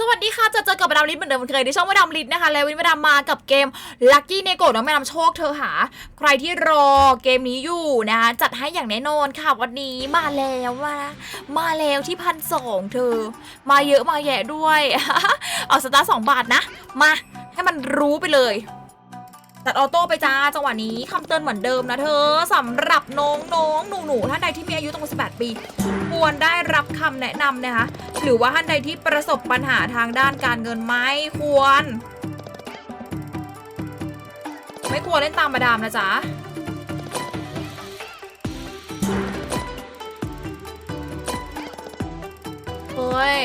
สวัสดีค่ะจอเจอกับมาดามลิศเหมือนเดิมเหมือนเคยในช่องมาดามลิศนะคะแล้ววันมาดามมากับเกม Lucky n e g o น้องแม่นำโชคเธอหา ใครที่รอเกมนี้อยู่นะคะจัดให้อย่างแน่นอนค่ะวันนี้มาแล้วมามาแล้วที่พันสองเธอ มาเยอะมาแยะด้วยเอาสตาร์สองบาทนะ มาให้มันรู้ไปเลยตัดออโต้ไปจ้าจังหวะนี้คำเตือนเหมือนเดิมนะเธอสำหรับน้องน้องหนูหนูท่านใดที่มีอายุต่ำกว่า18ปี ควรได้รับคำแนะนำนะคะ หรือว่าท่านใดที่ประสบปัญหาทางด้านการเงินไม่ควร ไม่ควรเล่นตามมาดามนะจ๊ะเฮ้ย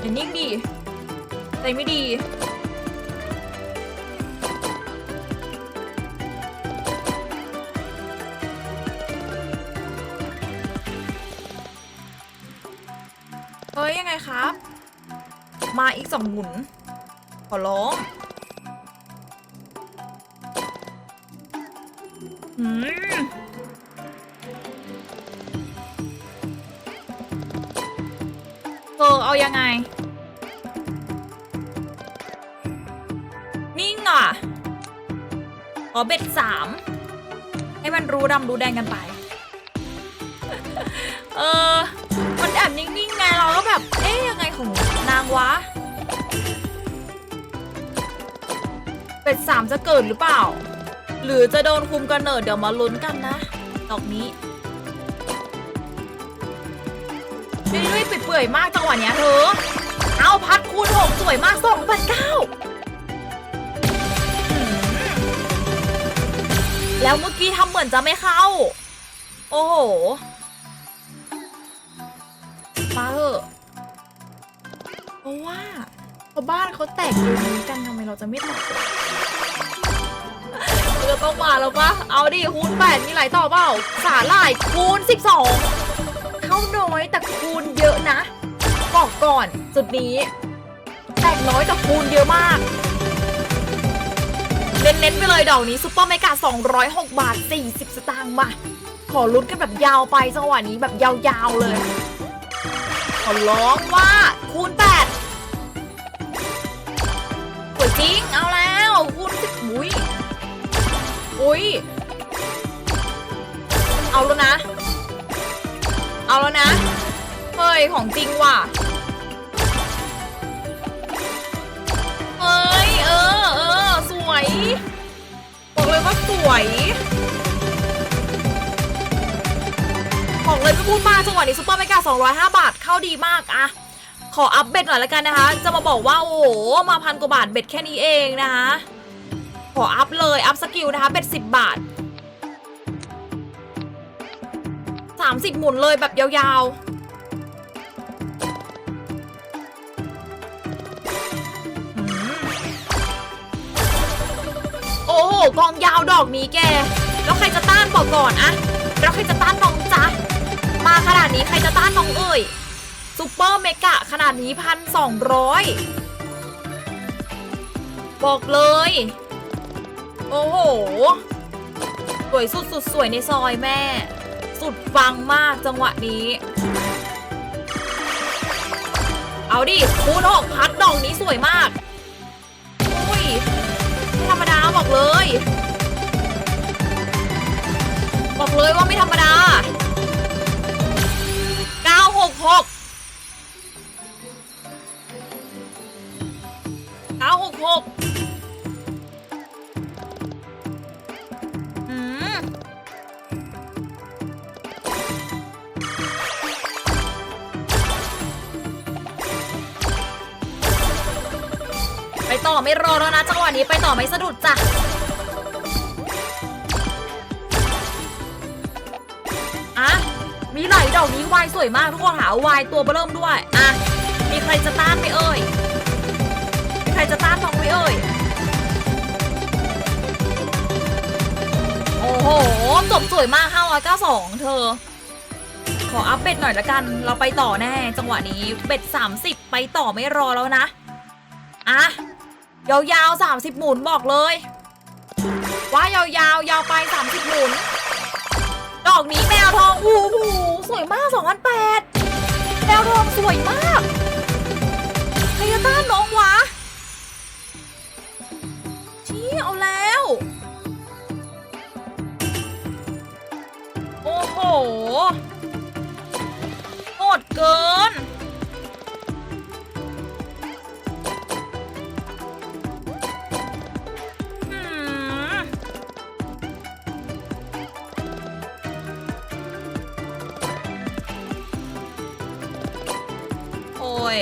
อย่านิ่งดิใจไม่ดี เฮ้ย ยังไงครับ มาอีกสองหมุน ขอร้องอืม เออเอายังไง นิ่งอะ ขอเบ็ดสามให้มันรู้ดำรู้แดงกันไป เออ มันแอบนิ่งๆไงเราก็แบบ เอ๊ยยังไงของนางวะ เป็ดสามจะเกิดหรือเปล่า หรือจะโดนคุมกระเนิดเดี๋ยวมาลุ้นกันนะ ดอกนี้ ยๆเปื่อยๆมากจังหวะเนี้ยเธอ เอาพัดคูณหกสวยมากสองพันเก้าแล้วเมื่อกี้ทำเหมือนจะไม่เข้า โอ้โหมาเถอะเพราะว่าเพราบ้านเขาแตกอยู่นี้กันทำไมเราจะไม่แตกเราต้องมาแล้วปะเอาดิคูณแปดมีหลายต่อเปล่าสาหร่ายคูณสิบสอง น้อยแต่คูณเยอะนะบอกก่อนจุดนี้แตกน้อยแต่คูณเยอะมากเน้นๆไปเลยดอกนี้ซุปเปอร์เมกา206 บาท 40 สตางค์มา ขอลุ้นกันแบบยาวไปจังหวะนี้แบบยาวๆเลย ขอร้องว่าคูณ 8สวยจริง เอาแล้วคูณ10อุ้ยอุ้ย เอาแล้วนะ เอาแล้วนะ เฮ้ย ของจริงว่ะ เฮ้ย เออเออสวย บอกเลยว่าสวย บอกเลยไม่พูดมากจังหวะนี้ซุปเปอร์เมกา205 บาท เข้าดีมากอะขออัพเบ็ดหน่อยละกันนะคะ จะมาบอกว่า โอ้โห มาพันกว่าบาทเบ็ดแค่นี้เองนะคะ ขออัพเลย อัพสกิลนะคะ เบ็ด 10 บาท 30 หมุนเลยแบบยาวๆ โอ้โหกองยาวดอกนี้แก แล้วใครจะต้านบอกก่อนอะแล้วใครจะต้านน้องจ๊ะ มาขนาดนี้ใครจะต้านน้องเอ่ยซูเปอร์เมกะขนาดนี้พันสองร้อยบอกเลย โอ้โห สวยสุดสุดสวยในซอยแม่ สุดฟังมากจังหวะนี้ เอาดิคูณหกพัดดอกนี้สวยมาก อุ้ยไม่ธรรมดาบอกเลย บอกเลยว่าไม่ธรรมดา 966 966 ไปต่อไม่รอแล้วนะจังหวะนี้ไปต่อไม่สะดุดจ้ะอะมีไหลดอกนี้วายสวยมากทุกคนหาวายตัวเบอเริ่มด้วยอะมีใครจะต้านไหมเอ่ยมีใครจะต้านน้องไหมเอ่ยโอ้โหจบสวยมาก 592 เธอ ขออัพเบ็ดหน่อยละกัน เราไปต่อแน่ จังหวะนี้เบ็ด30 ไปต่อไม่รอแล้วนะ อะ ยาวๆ30 หมุนบอกเลย ว่ายาวๆยาวไป 30 หมุน ดอกนี้แมวทองโอ้โหสวยมาก โอ้ย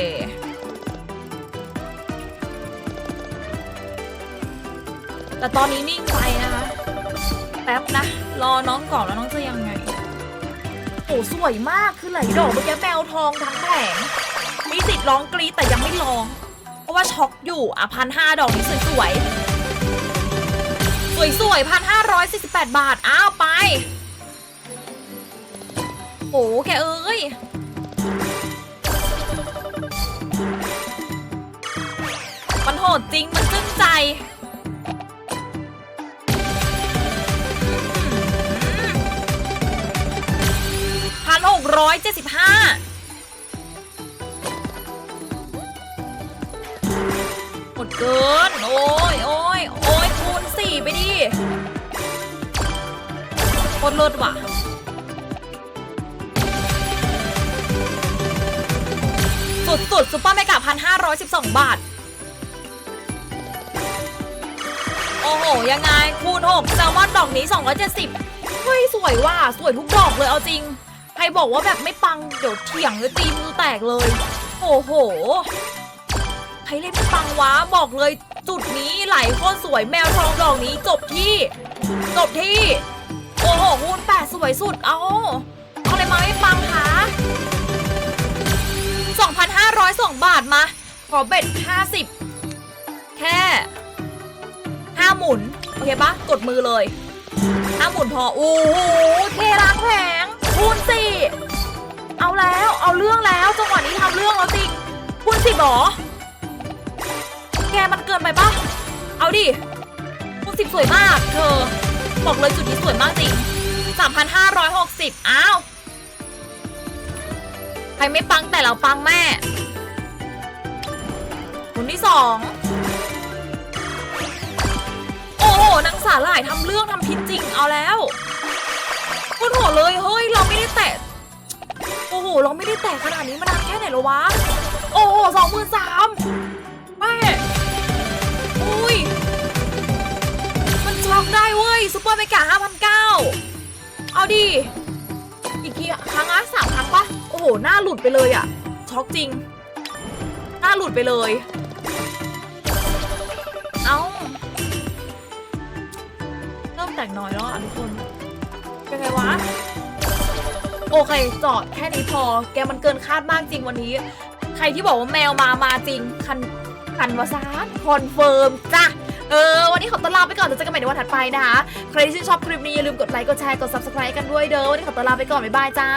แต่ตอนนี้นิ่งไปนะคะ แป๊บนะ รอน้องก่อนแล้วน้องจะยังไง โอ้สวยมากคือไหลดอกเมื่อกี้แมวทองทั้งแผงมีสิทธิ์ร้องกรีดแต่ยังไม่ร้อง เพราะว่าช็อกอยู่ อะพันห้าดอกนี้สวยๆ สวยๆพันห้าร้อยสี่สิบแปดบาท อ้าวไป โอ้แกเอ้ย ดจริงมันจึ้งใจพันหกร้อยเจ็ดสิบห้าหมดเกิน โอ้ยโอ้ยโอ้ยคูณสี่ไปดิโคตรเลิศว่ะสุดสุดซุปเปอร์เมกะพันห้าร้อยสิบสองบาท อ้โห ยังไงคูณ6แซลมอนดอกนี้ 270 เฮ้ย สวยว่ะสวยทุกดอกเลยเอาจริง ใครบอกว่าแบบไม่ปัง เดี๋ยวเถียงเลยตีมือแตกเลย โอ้โห ใครเล่นไม่ปังวะ บอกเลยจุดนี้ไหลโคตรสวยแมวทองดอกนี้จบที่ จบที่ โอ้โหคูณ8สวยสุด เอาเอาอะไรมาไม่ปังคะ2,502 บาทมา ขอเบ็ด50 แค่ ห้าหมุน โอเคปะกดมือเลยห้าหมุนพอโอ้โหเทล้างแผงคูณสี่เอาแล้วเอาเรื่องแล้วจังหวะนี้ทำเรื่องแล้วจริงคูณสิบหรอแกมันเกินไปปะเอาดิคูณสิบสวยมาก เธอ บอกเลยจุดนี้สวยมากจริงสามพันห้าร้อยหกสิบอ้าวใครไม่ปังแต่เราปังแม่หมุนที่สอง นางสาหร่ายทำเรื่องทำพิษจริงเอาแล้วโคตรโหดเลยเฮ้ยเราไม่ได้แตะโอ้โหเราไม่ได้แตะขนาดนี้มานานแค่ไหนแล้ววะ โอ้โหสองหมื่นสามแม่อุ้ยมันช็อกได้เว้ยซูเปอร์เมกาห้าพันเก้าเอาดิอีกกี่ครั้งอะสามครั้งปะโอ้โหหน้าหลุดไปเลยอะช็อกจริง หน้าหลุดไปเลย แตกน้อยแล้วอะทุกคนเป็นไงวะ โอเคจอดแค่นี้พอ แกมันเกินคาดมากจริงวันนี้ ใครที่บอกว่าแมวมามาจริง คันคันวาซานคอนเฟิร์มจ้ะเออ วันนี้ขอตัวลาไปก่อนเดี๋ยวเจอกันใหม่ในวันถัดไปนะคะ ใครที่ชื่นชอบคลิปนี้อย่าลืมกดไลค์ กดแชร์ กด subscribe กันด้วยเด้อ วันนี้ขอตัวลาไปก่อน บ๊ายบายจ้า